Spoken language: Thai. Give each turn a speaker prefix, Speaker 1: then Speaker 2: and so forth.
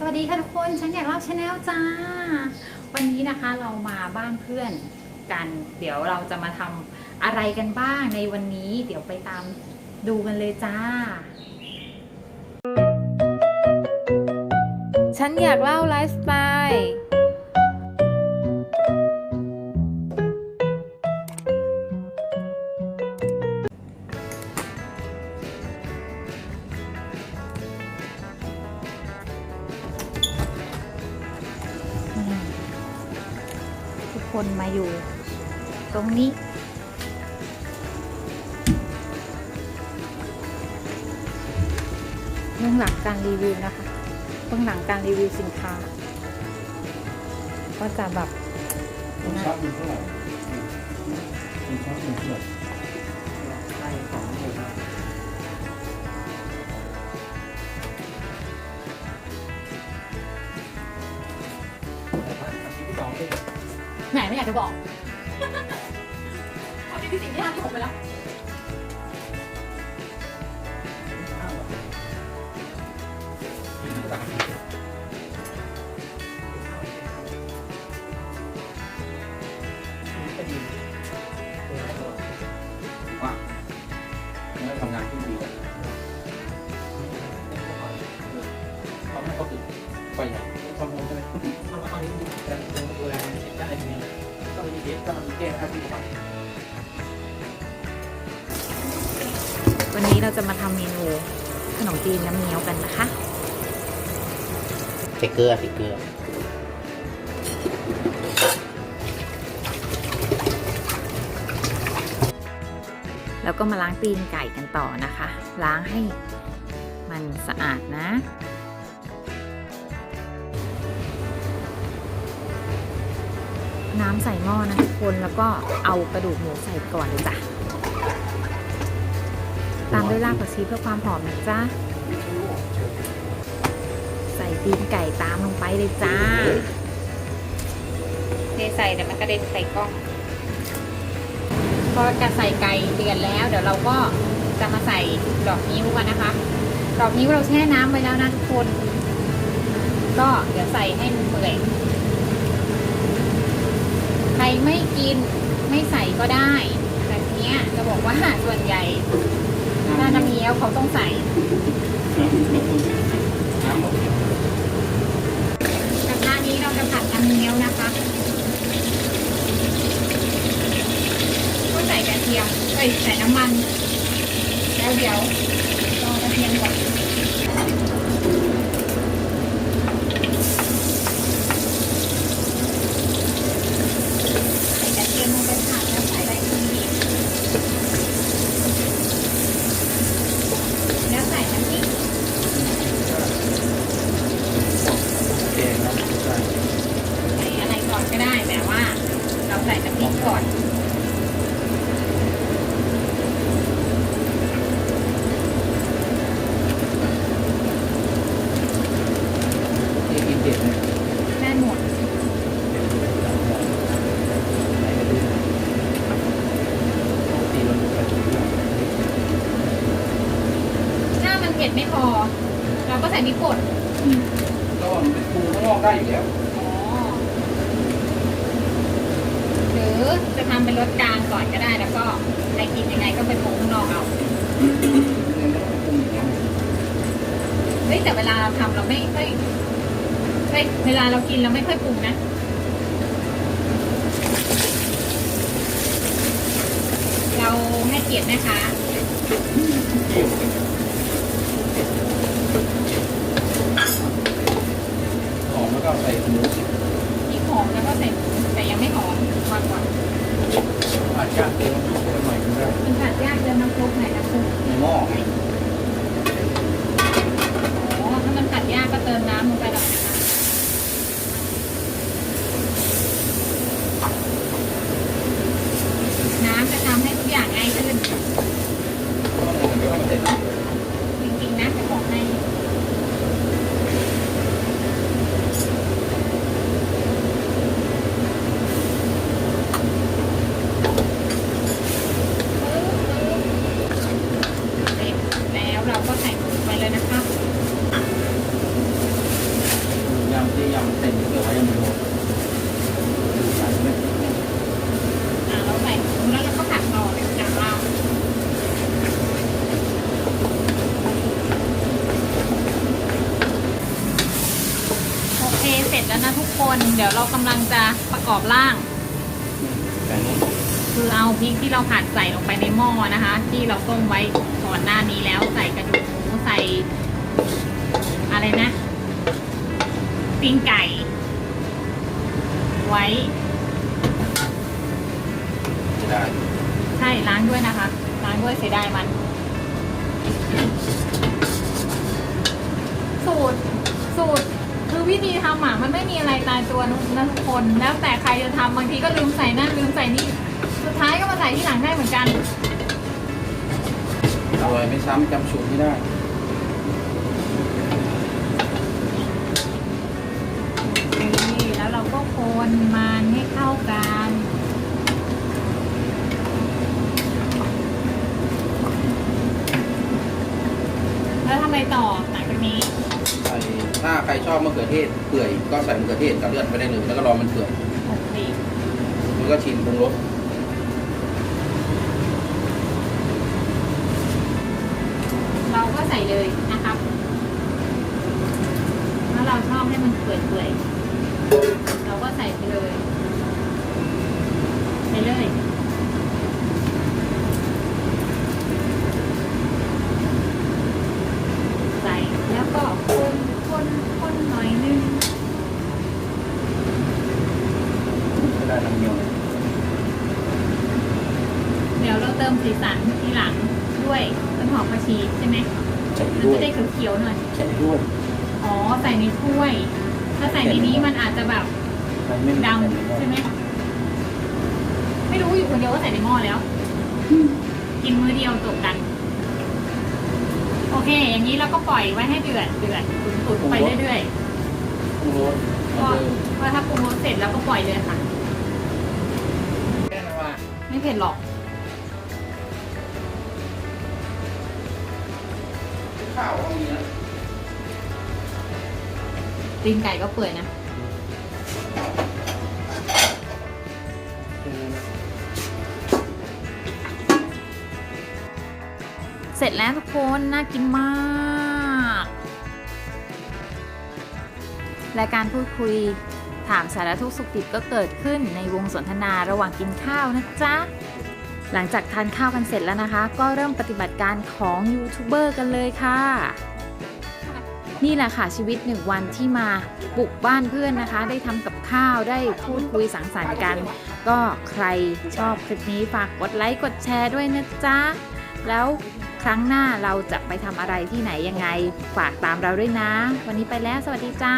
Speaker 1: สวัสดีค่ะทุกคนฉันอยากเล่าชาแนลจ้า วันนี้นะคะเรามาบ้านเพื่อนกัน เดี๋ยวเราจะมาทำอะไรกันบ้างในวันนี้ เดี๋ยวไปตามดูกันเลยจ้า
Speaker 2: ฉันอยากเล่าไลฟ์สไตล์
Speaker 1: คนมาอยู่ ตรงนี้ เบื้องหลังการรีวิวนะคะ เบื้องหลังการรีวิวสินค้า ก็จะแบบ
Speaker 3: ผมชอบดูเท่าไหร่ผมชอบดูเท่าไหร่ใช่ของเลยน
Speaker 1: แหนไม่อยากจะบอก เอมีสิ่งที่ทำผมไปแล้ว
Speaker 3: ต้องมีเด็กต้องมีแก้ครับที่ก่อน
Speaker 1: วันนี้เราจะมาทำเมนูขนมจีนน้ำเงี้ยวกันนะคะ
Speaker 3: ใส่เกลือใส่เกลือ
Speaker 1: แล้วก็มาล้างตีนไก่กันต่อนะคะ ล้างให้มันสะอาดนะ น้ำใส่หม้อนะทุกคนแล้วก็เอากระดูกหมูใส่ก่อนเลยจ้ะตามด้วยรากผักชีเพื่อความหอมนะจ๊ะใส่ตีนไก่ตามลงไปเลยจ้าเทใส่แต่มันกระเด็นใส่กล้อง พอจะใส่ไก่เดือดแล้ว เดี๋ยวเราก็จะมาใส่ดอกนิ้วกันนะคะ ดอกนิ้วเราแช่น้ำไว้แล้วนะทุกคน ก็เดี๋ยวใส่ให้มันเปื่อย ใครไม่กินไม่ใส่ก็ได้แต่ทีเนี้ยจะบอกว่าส่วนใหญ่ถ้าน้ำเงี้ยวเขาต้องใส่
Speaker 3: น้ำหมด
Speaker 1: กระทะนี้เราจะผัดน้ำเงี้ยวนะคะก็ใส่กระเทียมเอ้ยใส่น้ำมันแล้วเดี๋ยวรอกระเทียมก่อนใส่กระเทียมลงไปผัดแล้วใส่ใบมะกรูดแล้วใส่น้ำพริก
Speaker 3: แกงนะใช่
Speaker 1: ใส่อะไรก่อนก็ได้แต่ว่า เราใส่น้ำพริกก่อน
Speaker 3: ที่กินเด็ดเนี่ย
Speaker 1: ได้หมด
Speaker 3: ตีเราไปถึง
Speaker 1: ถ้ามัน เผ็ดไม่พอ เราก็ใส่พริกป่น
Speaker 3: ก็มันเป็นปูข้างนอกได้อยู่แล้ว
Speaker 1: อ๋อหรือจะทำเป็นรสกลางก่อนก็ได้แล้วก็ใครกินยังไงก็ไปปรุงข้างนอกเอา
Speaker 3: เนี่ยไม่ต้องปรุงอย่างเงี้ย
Speaker 1: เฮ้ยแต่เวลาเราทำเราไม่ค่อยเฮ้ยเวลาเรากินเราไม่ค่อยปรุงนะเราให้เกียรติแม่ค้า
Speaker 3: หอมแล้วก็ใส่หมู
Speaker 1: พริกหอมแล้วก็ใส่หมูแต่ยังไม่หอมวางก่อน
Speaker 3: อาจจะเติมน้ำซุปไปหน่อยนึงได้
Speaker 1: มันผัดยากเติมน้ำซุปไหนน้ำซุป
Speaker 3: ในหม้อไง
Speaker 1: อ๋อถ้ามันผัดยากก็เติมน้ำลงไปหน่อยนะคะน้ำจะทำให้ทุกอย่างง่ายขึ้น
Speaker 3: ไม่ต้องมาเสร็จ
Speaker 1: จริงๆนะจะบอกให้ปึ๊บปึ๊บเสร็จ
Speaker 3: ยังเต็มเกี่ยวไว้ยังไม่โดน
Speaker 1: อ่าเราใส่แล้วเราก็ผัดต่อเลยจากเราโอ เสร็จแล้วนะทุกคน เดี๋ยวเรากำลังจะประกอบร่าง
Speaker 3: แต่นี่
Speaker 1: คือเอาพริกที่เราผัดใส่ลงไปในหม้อนะคะ ที่เราต้มไว้ก่อนหน้านี้แล้วใส่กระดูกหมูใส่ อะไรนะตีนไก่ ไว้
Speaker 3: จะได้
Speaker 1: ใช่ล้างด้วยนะคะล้างด้วยเสียดายมัน สูตรสูตร วิธีทำอะมันไม่มีอะไรตายตัวนะนะทุกคน แล้วแต่ใครจะทำบางทีก็ลืมใส่นั่นลืมใส่นี่ สุดท้ายก็มาใส่ที่หลังได้เหมือนกัน
Speaker 3: อร่อยไม่ซ้ำจำสูตรไม่ได้
Speaker 1: นี่แล้วเราก็คนมันให้เข้ากันแล้วทำไมต่อหลังจากนี้
Speaker 3: ใส่ ถ้าใครชอบมะเขือเทศเปื่อยก็ใส่มะเขือเทศกับเลือดไปได้เลยแล้วก็รอมันเปื่อย
Speaker 1: โอเค
Speaker 3: มันก็ชิมปรุงรส
Speaker 1: เราก็ใส่เลยนะครับถ้าเราชอบให้มันเปื่อยๆ เราก็ใส่ไปเลยไปเลย ใส่แล้วก็คนคนคนหน่อยนึง
Speaker 3: จะได้ น้ำเงี้ยว
Speaker 1: เดี๋ยวเราเติมสีสันทีหลังด้วยต้นหอมผักชีใช่ไหม
Speaker 3: ใส่
Speaker 1: มัน
Speaker 3: ด้วย
Speaker 1: จะได้เขียวๆหน่อย
Speaker 3: ใส่ด้วย
Speaker 1: อ๋อใส่ในถ้วย ถ้าใส่ในนี้มันอาจจะแบบ
Speaker 3: มันไม่
Speaker 1: ดำใช่ไหมไม่รู้อยู่คนเดียวก็ใส่ในหม้อแล้ว กินมื้อเดียวจบกัน โอเค อย่างนี้เราก็ปล่อยไว้ให้เดือดเดือดตุ๋นๆไปเรื่อย
Speaker 3: ปรุงรส
Speaker 1: ๆ
Speaker 3: เอา
Speaker 1: ก็
Speaker 3: เลย
Speaker 1: พอถ้าปรุงรสเสร็จแล้วก็ปล่อยเลยค่ะ
Speaker 3: แค่นั้นว่า
Speaker 1: ไม่เผ็ดหรอก
Speaker 3: ข้าวก็มีนะ
Speaker 1: ตีนไก่ก็เปื่อยนะ เสร็จแล้วทุกคน น่ากินมาก รายการพูดคุย ถามสารทุกสุขดิบก็เกิดขึ้นในวงสนทนาระหว่างกินข้าวนะจ๊ะ หลังจากทานข้าวกันเสร็จแล้วนะคะ ก็เริ่มปฏิบัติการของยูทูบเบอร์กันเลยค่ะ นี่แหละค่ะชีวิตหนึ่งวันที่มาบุกบ้านเพื่อนนะคะ ได้ทำกับข้าวได้พูดคุยสังสรรค์กัน ก็ใครชอบคลิปนี้ฝากกดไลค์กดแชร์ด้วยนะจ๊ะ แล้วครั้งหน้าเราจะไปทำอะไรที่ไหนยังไง ฝากตามเราด้วยนะ วันนี้ไปแล้วสวัสดีจ้า